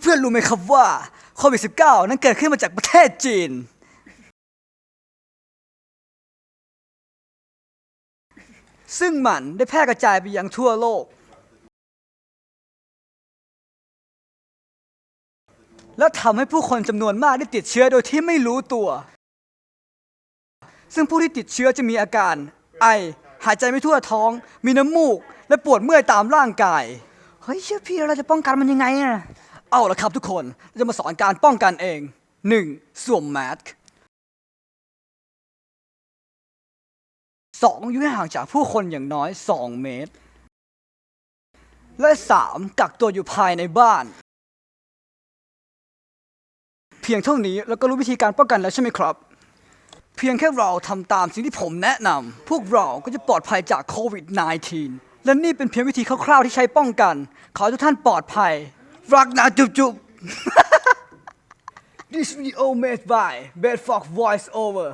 เพื่อนๆรู้ไหมครับว่าโควิด -19 นั้นเกิดขึ้นมาจากประเทศจีน ซึ่งมันได้แพร่กระจายไปยังทั่วโลก และทำให้ผู้คนจำนวนมากได้ติดเชื้อโดยที่ไม่รู้ตัว ซึ่งผู้ที่ติดเชื้อจะมีอาการ ไอ หายใจไม่ทั่วท้อง มีน้ำมูก และปวดเมื่อยตามร่างกาย เฮ้ยเชื่อพี่เราจะป้องกันมันยังไงอะ เอาละครับทุกคนเราจะมาสอนการป้องกันเอง 1. สวมแมสก์สองอยู่ให้ห่างจากผู้คนอย่างน้อย 2 เมตร และ 3. กักตัวอยู่ภายในบ้าน เพียงเท่านี้เราก็รู้วิธีการป้องกันแล้วใช่ไหมครับ เพียงแค่เราทำตามสิ่งที่ผมแนะนำพวกเราก็จะปลอดภัยจากโควิด -19 และนี่เป็นเพียงวิธีคร่าวๆที่ใช้ป้องกัน ขอให้ทุกท่านปลอดภัย รักนะจุบจุบ This video made by Bad Fox Voice Over